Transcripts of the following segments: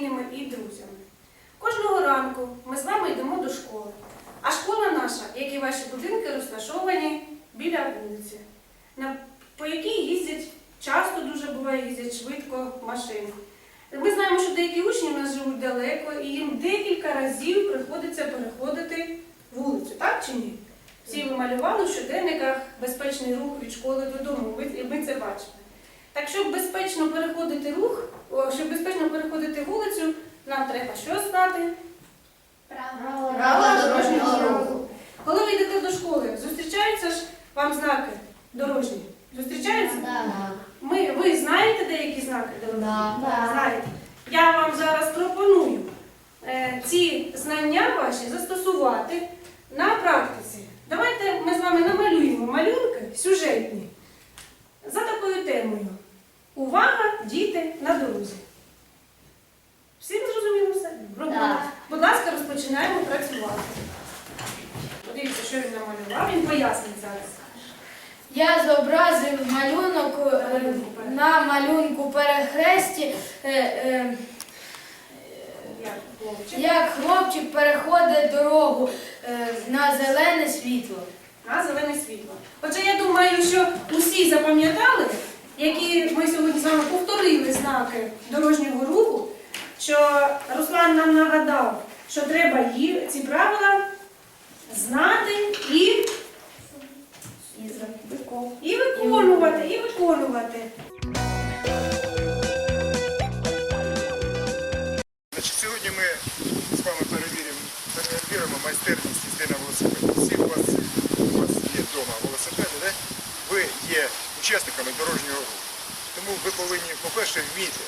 надійними і друзями. Кожного ранку ми з вами йдемо до школи. А школа наша, як і ваші будинки, розташовані біля вулиці, по якій їздять, часто дуже буває, їздять швидко машини. Ми знаємо, що деякі учні в нас живуть далеко, і їм декілька разів приходиться переходити вулицю, так чи ні? Всі ви малювали в щоденниках безпечний рух від школи додому. І ми це бачимо. Так, щоб безпечно переходити рух, щоб безпечно переходити вулицю, нам треба що знати? Правила дорожнього руху. Коли ви йдете до школи, зустрічаються ж вам знаки дорожні? Зустрічаються? Ми, ви знаєте деякі знаки дорожні? Знаєте. Я вам зараз пропоную е, ці знання ваші застосувати на практиці. Давайте ми з вами намалюємо малюнки сюжетні за такою темою. Увага, діти на дорозі. Всім зрозуміло все? Так. Будь ласка, розпочинаємо працювати. Подивіться, що він намалював, він пояснить зараз. Я зобразив малюнок е, на малюнку перехресті, е, е, Як хлопчик. як хлопчик переходить дорогу е, на зелене світло. на зелене світло. Отже, я думаю, що усі запам'ятали, які ми сьогодні з вами повторили знаки дорожнього руху, що Руслан нам нагадав, що треба її, ці правила знати і, і виконувати, і виконувати. Ви повинні, по-перше, вміти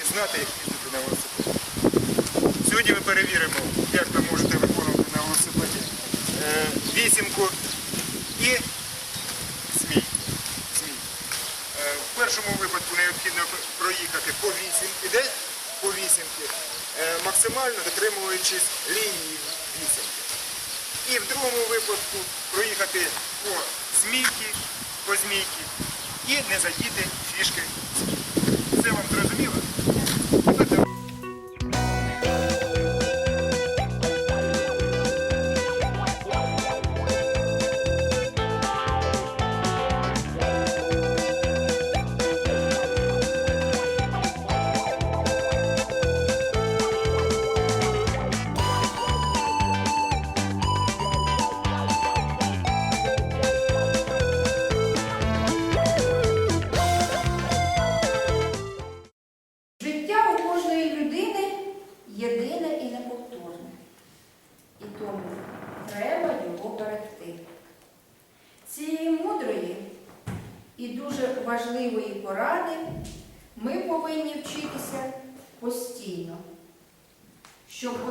і знати, як їздити на велосипеді. Сьогодні ми перевіримо, як ви можете виконувати на велосипеді е, вісімку і змій. змій. Е, В першому випадку необхідно проїхати по вісімки, де? По вісімки, е, максимально дотримуючись лінії вісімки. І в другому випадку проїхати по змійки, по змійки і не задіти фішки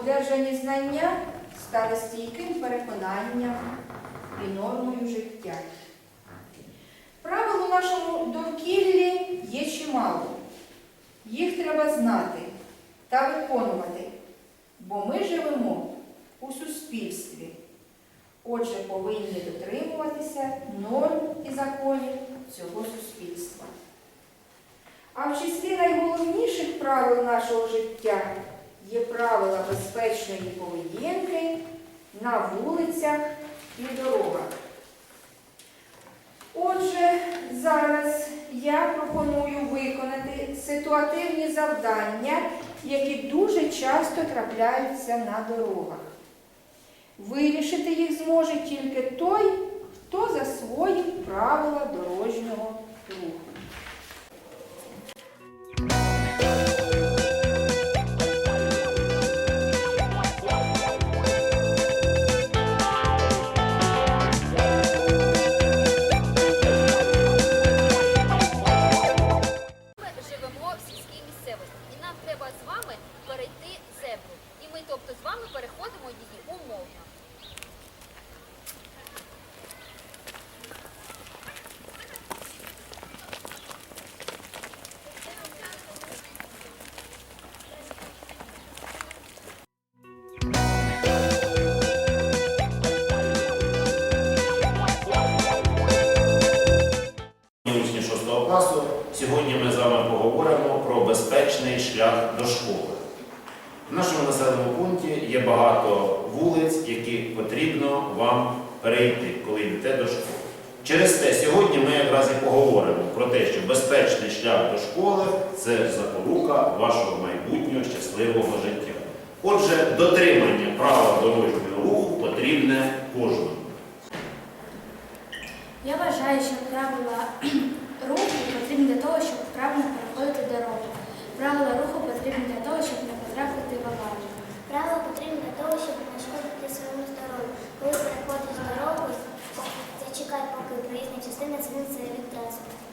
одержані знання стали стійким переконанням і нормою життя. Правил у нашому довкіллі є чимало. Їх треба знати та виконувати, бо ми живемо у суспільстві. Отже, повинні дотримуватися норм і законів цього суспільства. А в числі найголовніших правил нашого життя є правила безпечної поведінки на вулицях і дорогах. Отже, зараз я пропоную виконати ситуативні завдання, які дуже часто трапляються на дорогах. Вирішити їх зможе тільки той, хто засвоїв правила дорожнього руху. 6 класу Сьогодні ми з вами поговоримо про безпечний шлях до школи. В нашому населеному пункті є багато вулиць, які потрібно вам перейти, коли йдете до школи. Через те сьогодні ми якраз і поговоримо про те, що безпечний шлях до школи це запорука вашого майбутнього щасливого життя. Отже, дотримання правил дорожнього руху потрібне кожному. Я вважаю, що правила руху потрібні для того, щоб правильно переходити дорогу. Правила руху потрібні для того, щоб не потрапити в аварію. Правила потрібні для того, щоб не шкодити своєму здоров'ю. Коли переходиш дорогу, зачекай, поки проїзна частина зміниться від транспорту.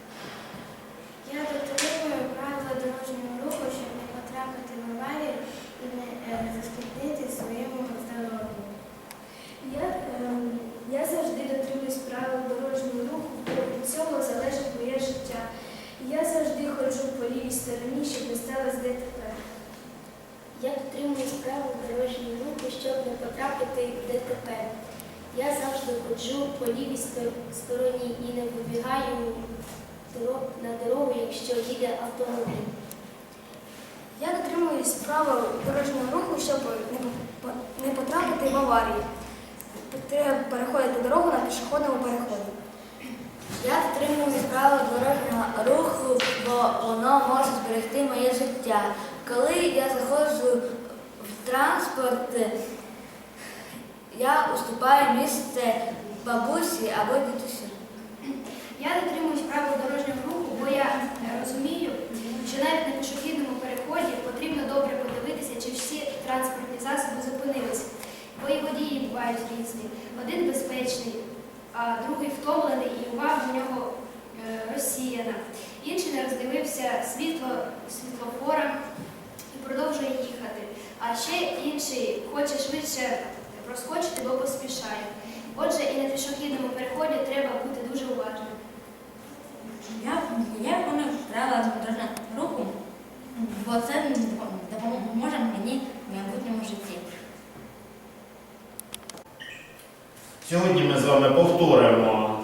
Я дотримую правила дорожнього руху, щоб не потрапити в аварію і не заскільнити своєму здоров'ю. Я, ем, я завжди дотримуюсь правил дорожнього руху, бо від цього залежить моє життя. Я завжди ходжу по лівій стороні, щоб не сталося ДТП. Я дотримуюсь дорожнього руху, щоб не потрапити в ДТП. Я завжди ходжу по лівій стороні і не вибігаю на дорогу, якщо їде автомобіль. Я дотримуюсь правил дорожнього руху, щоб не потрапити в аварію. Треба переходити дорогу на пішохідному переході. Я дотримуюсь правил дорожнього руху, бо воно може зберегти моє життя. Коли я заходжу транспорт, я уступаю місце бабусі або дідусю. Я дотримуюсь правил дорожнього руху, бо я розумію, що навіть на пішохідному переході потрібно добре подивитися, чи всі транспортні засоби зупинилися. Бо і водії бувають різні. Один безпечний, а другий втомлений і увага в нього е, розсіяна. Інший не роздивився світло світлофора і продовжує їхати. А ще інший хоче швидше проскочити, бо поспішає. Отже, і на пішохідному переході треба бути дуже уважним. Я, я правила дорожнього руху, бо це допоможе мені в майбутньому житті. Сьогодні ми з вами повторимо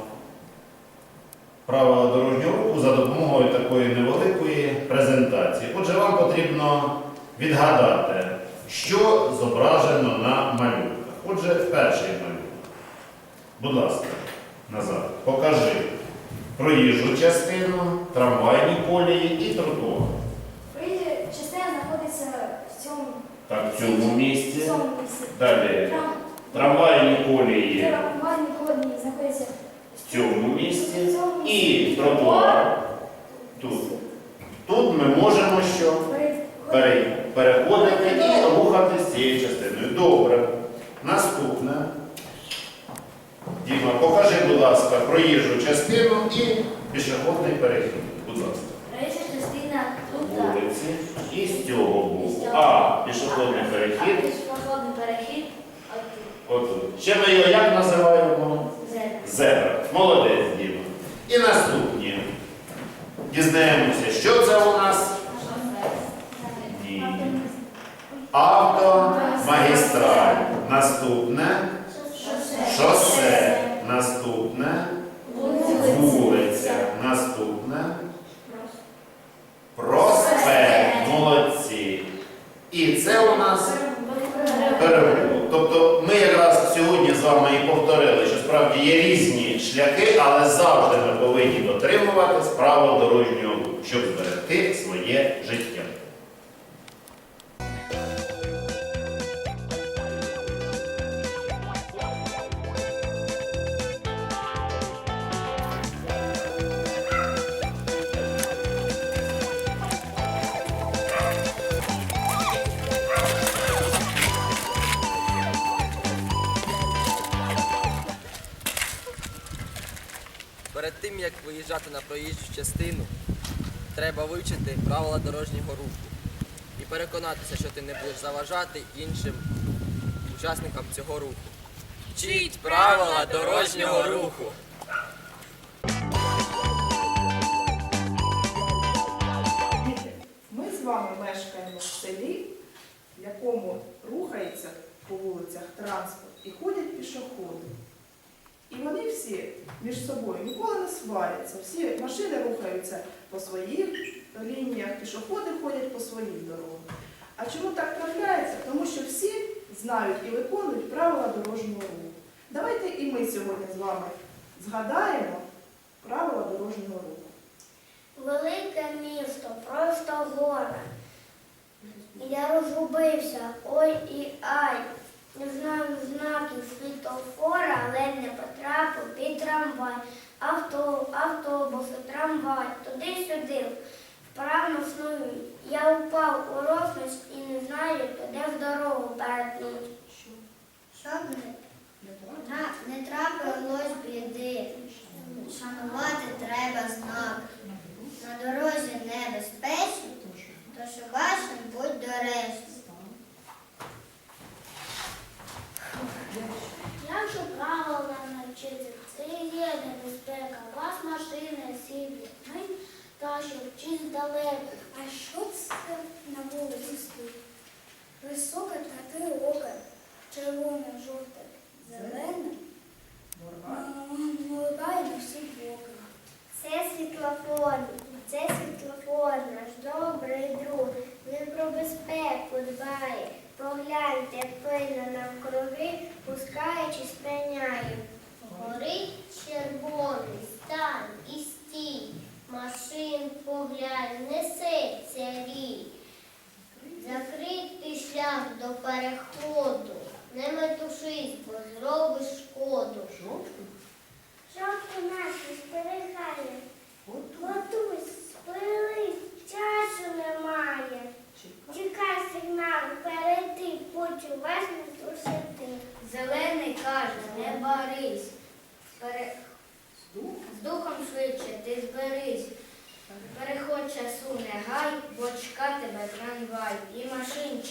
правила дорожнього руху за допомогою такої невеликої презентації. Отже, вам потрібно відгадати, що зображено на малюнках. Отже, перший малюнок. Будь ласка, назад. Покажи проїжджу частину, трамвайні колії і тротуар. Частина знаходиться в цьому, Так, в цьому місці. цьому місці. Далі трамвайні колії Трамвайні колії знаходяться в цьому місці. І тротуар тут. Тут ми можемо що? Пере- переходити і рухатися цією частиною. Добре. Наступне. Діма, покажи, будь ласка, проїжджу частину і пішохідний перехід. Будь ласка. Третя частина тут. Вулиці. І з цього боку. А пішохідний перехід. Пішохідний перехід. Отут. Ще ми його як називаємо? Зебра. Зебра. Молодець, Діма. І наступні. Дізнаємося, що це у нас? Ні. Автомагістраль. Наступне шосе. Наступне вулиця. Наступне проспект. Молодці. І це у нас перевод. Тобто ми якраз сьогодні з вами і повторили, що справді є різні шляхи, але завжди ми повинні дотримуватись правил дорожнього як виїжджати на проїжджу частину, треба вивчити правила дорожнього руху і переконатися, що ти не будеш заважати іншим учасникам цього руху. Вчіть правила дорожнього руху! Ми з вами мешкаємо в селі, в якому рухається по вулицях транспорт і ходять пішоходи. І вони всі між собою ніколи не сваряться. Всі машини рухаються по своїх лініях, пішоходи ходять по своїх дорогах. А чому так трапляється? Тому що всі знають і виконують правила дорожнього руху. Давайте і ми сьогодні з вами згадаємо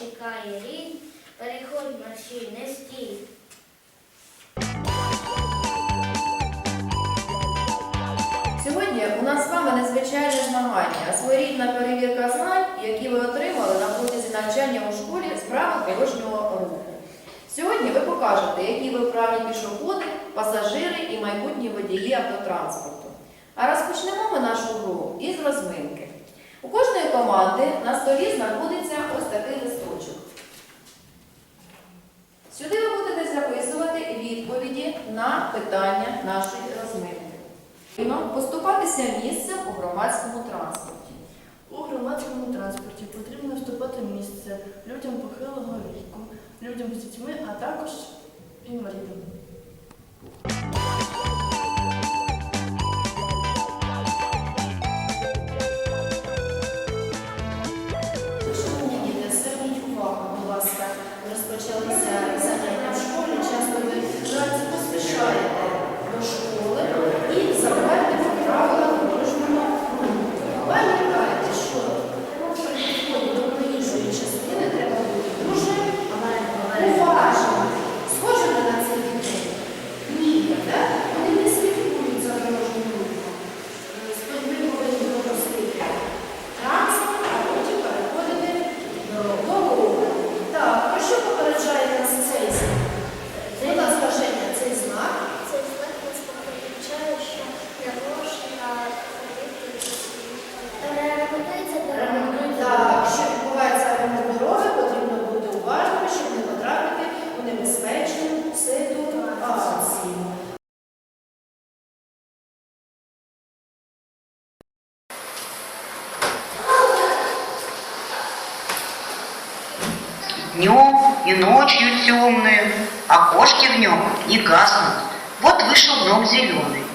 чекає рій, переходь марші, не стій. Сьогодні у нас з вами незвичайне змагання, своєрідна перевірка знань, які ви отримали на протязі навчання у школі з правил дорожнього руху. Сьогодні ви покажете, які ви праві пішоходи, пасажири і майбутні водії автотранспорту. А розпочнемо ми нашу гру із розминки. У кожної команди на столі знаходиться ось такий листочок. На питання нашої розминки. Поступатися місцем у громадському транспорті. У громадському транспорті потрібно вступати в місце людям похилого віку, людям з дітьми, а також інвалідам. И ночью темные, окошки в нем не гаснут. Вот вышел гном зеленый.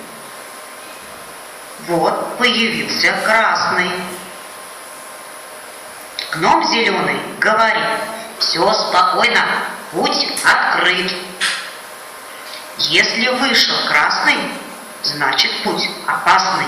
Вот появился красный. Гном зеленый говорит, все спокойно, путь открыт. Если вышел красный, значит путь опасный.